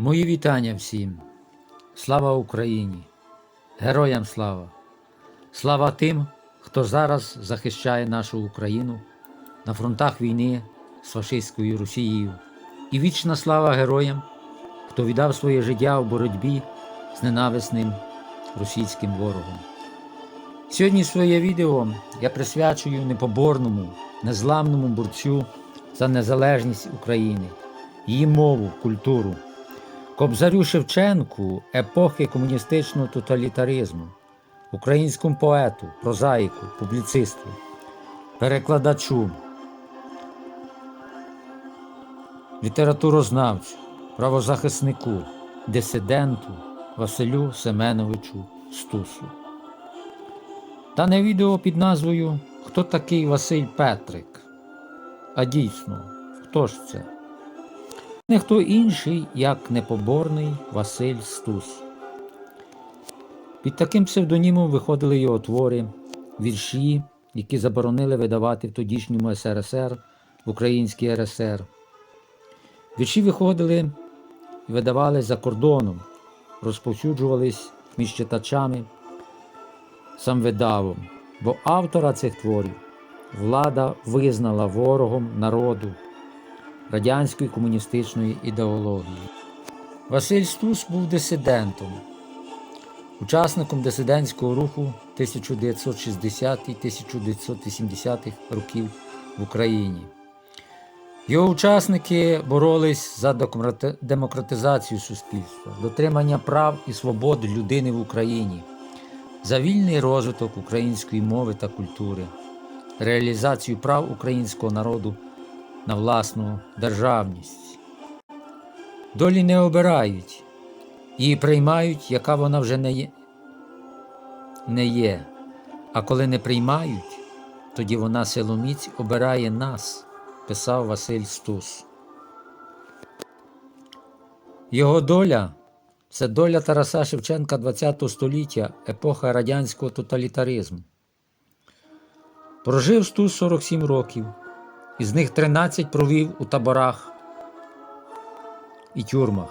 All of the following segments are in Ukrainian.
Мої вітання всім. Слава Україні! Героям слава! Слава тим, хто зараз захищає нашу Україну на фронтах війни з фашистською Росією. І вічна слава героям, хто віддав своє життя у боротьбі з ненависним російським ворогом. Сьогодні своє відео я присвячую непоборному, незламному борцю за незалежність України, її мову, культуру. Кобзарю Шевченку епохи комуністичного тоталітаризму, українському поету, прозаїку, публіцисту, перекладачу, літературознавцю, правозахиснику, дисиденту Василю Семеновичу Стусу. Дане відео під назвою Хто такий Василь Петрик? А дійсно, хто ж це? Не хто інший, як непоборний Василь Стус. Під таким псевдонімом виходили його твори, вірші, які заборонили видавати в тодішньому СРСР в Українській РСР. Вірші виходили і видавали за кордоном, розповсюджувались між читачами самвидавом, бо автора цих творів влада визнала ворогом народу радянської комуністичної ідеології. Василь Стус був дисидентом, учасником дисидентського руху 1960-1980-х років в Україні. Його учасники боролись за демократизацію суспільства, дотримання прав і свобод людини в Україні, за вільний розвиток української мови та культури, реалізацію прав українського народу на власну державність. Долі не обирають, її приймають, яка вона вже не є. не є. А коли не приймають, тоді вона силоміць обирає нас, писав Василь Стус. Його доля це доля Тараса Шевченка ХХ століття, епоха радянського тоталітаризму. Прожив Стус 47 років, із них 13 провів у таборах і тюрмах,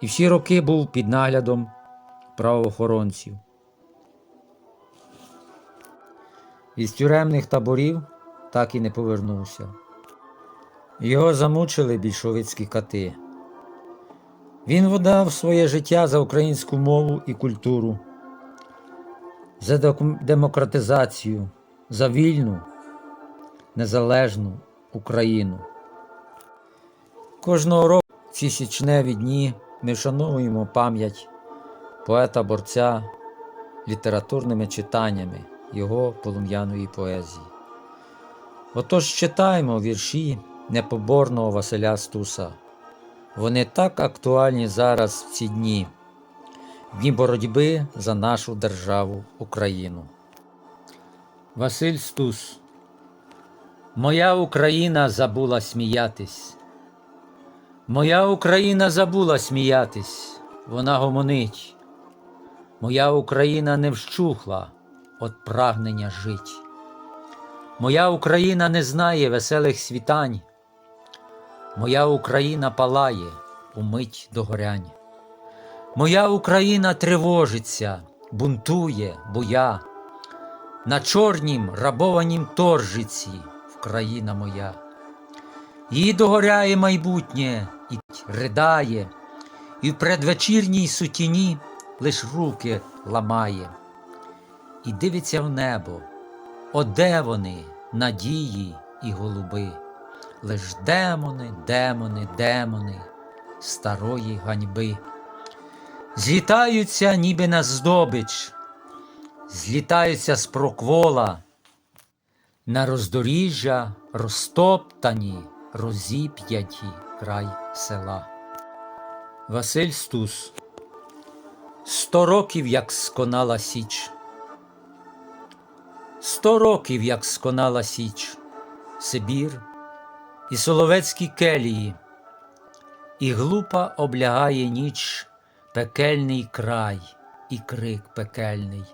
і всі роки був під наглядом правоохоронців. Із тюремних таборів так і не повернувся. Його замучили більшовицькі кати. Він видав своє життя за українську мову і культуру, за демократизацію, за вільну, незалежну Україну. Кожного року в ці січневі дні ми вшановуємо пам'ять поета-борця літературними читаннями його полум'яної поезії. Отож читаємо вірші непоборного Василя Стуса. Вони так актуальні зараз в ці дні, дні боротьби за нашу державу Україну. Василь Стус. Моя Україна забула сміятись. Моя Україна забула сміятись, вона гомонить. Моя Україна не вщухла от прагнення жить. Моя Україна не знає веселих світань. Моя Україна палає у мить догорянь. Моя Україна тривожиться, бунтує, буя. На чорнім рабованім торжиці Вкраїна моя. Їй догоряє майбутнє і ридає, і в предвечірній сутіні лиш руки ламає. І дивиться в небо, о де вони, надії і голуби, лиш демони, демони, демони старої ганьби. Злітаються, ніби на здобич, злітаються з проквола, на роздоріжжя розтоптані, розіп'яті край села. Василь Стус Сто років, як сконала Січ. Сто років, як сконала Січ, Сибір і соловецькі келії, і глупа облягає ніч пекельний край і крик пекельний.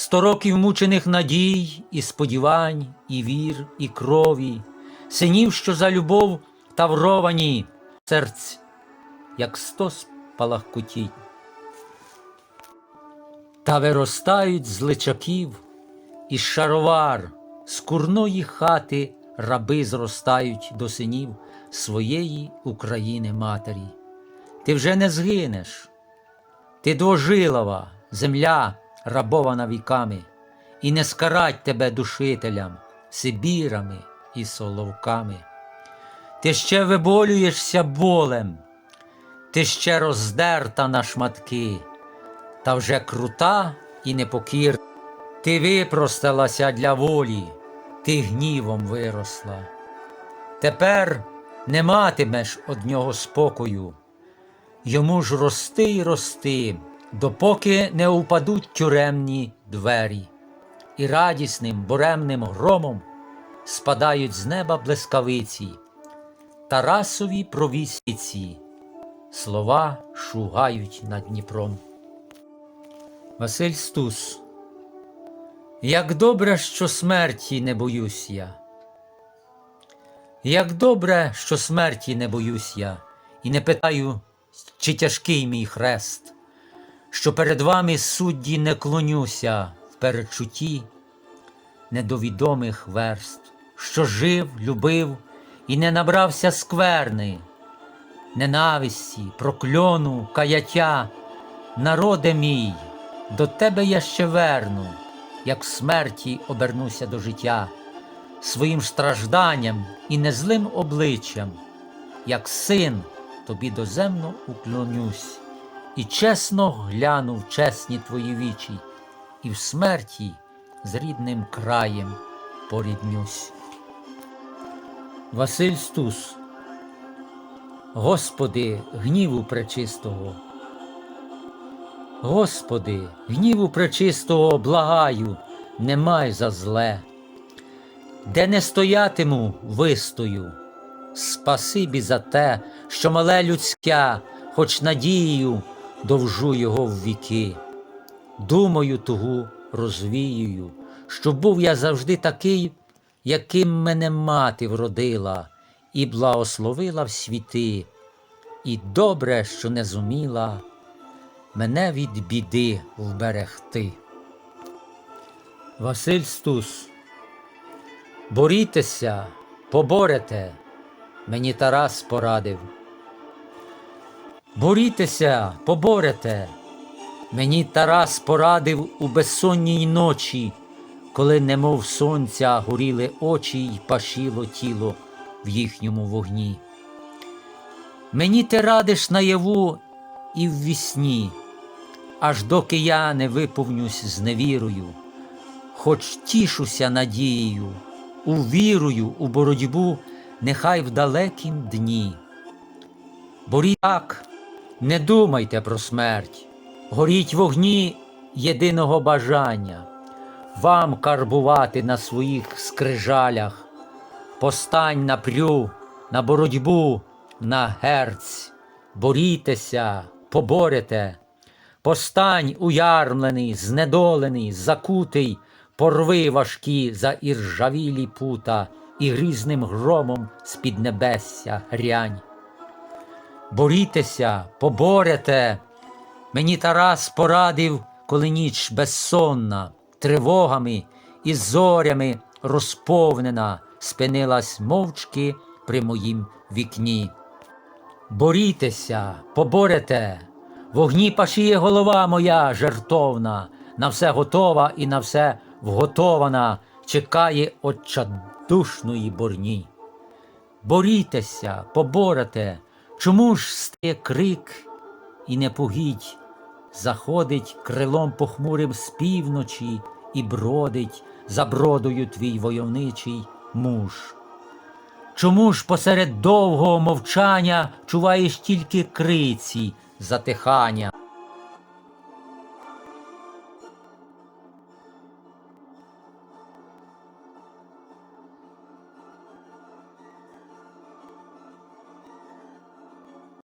Сто років мучених надій, і сподівань, і вір, і крові, синів, що за любов тавровані серць, як сто спалахкотінь. Та виростають з личаків, і шаровар з курної хати раби зростають до синів своєї України матері. Ти вже не згинеш, ти двожилова, земля, рабована віками, і не скарать тебе душителям, сибірами і соловками. Ти ще виболюєшся болем, ти ще роздерта на шматки, та вже крута і непокірна. Ти випросталася для волі, ти гнівом виросла. Тепер не матимеш од нього спокою. Йому ж рости й рости, допоки не упадуть тюремні двері, і радісним буремним громом спадають з неба блискавиці, Тарасові провісіці, слова шугають над Дніпром. Василь Стус Як добре, що смерті не боюсь я. Як добре, що смерті не боюсь я, і не питаю, чи тяжкий мій хрест, що перед вами судді не клонюся в перечутті недовідомих верст, що жив, любив і не набрався скверни, ненависті, прокльону, каяття, народе мій, до тебе я ще верну, як смерті обернуся до життя, своїм стражданням і незлим обличчям, як син тобі доземно уклонюсь, і чесно гляну в чесні твої вічі, і в смерті з рідним краєм поріднюсь. Василь Стус Господи, гніву пречистого. Господи, гніву пречистого благаю, не май за зле, де не стоятиму, вистою. Спасибі за те, що мале людське, хоч надією довжу його в віки. Думаю тугу розвіюю, що був я завжди такий, яким мене мати вродила, і благословила в світи, і добре, що не зуміла мене від біди вберегти. Василь Стус Борітеся, поборете, мені Тарас порадив. Борітеся, поборете, мені Тарас порадив у безсонній ночі, коли немов сонця горіли очі й пашіло тіло в їхньому вогні. Мені ти радиш наяву і в вісні, аж доки я не виповнюсь з невірою, хоч тішуся надією, увірую у боротьбу, нехай в далекім дні. Боріть так, не думайте про смерть, горіть вогні єдиного бажання, вам карбувати на своїх скрижалях, постань на прю, на боротьбу, на герць, борітеся, поборете, постань уярмлений, знедолений, закутий, порви важкі за іржавілі пута і грізним громом з-під небесся грянь. Борітеся, поборете. Мені Тарас порадив, коли ніч безсонна, тривогами і зорями розповнена, спинилась мовчки при моїм вікні. Борітеся, поборете, вогні пашіє голова моя жертовна, на все готова і на все вготована, чекає отчадушної борні. Борітеся, поборете, чому ж стає крик і не погідь, заходить крилом похмурим з півночі і бродить за бродою твій войовничий муж. Чому ж посеред довгого мовчання чуваєш тільки криці затихання?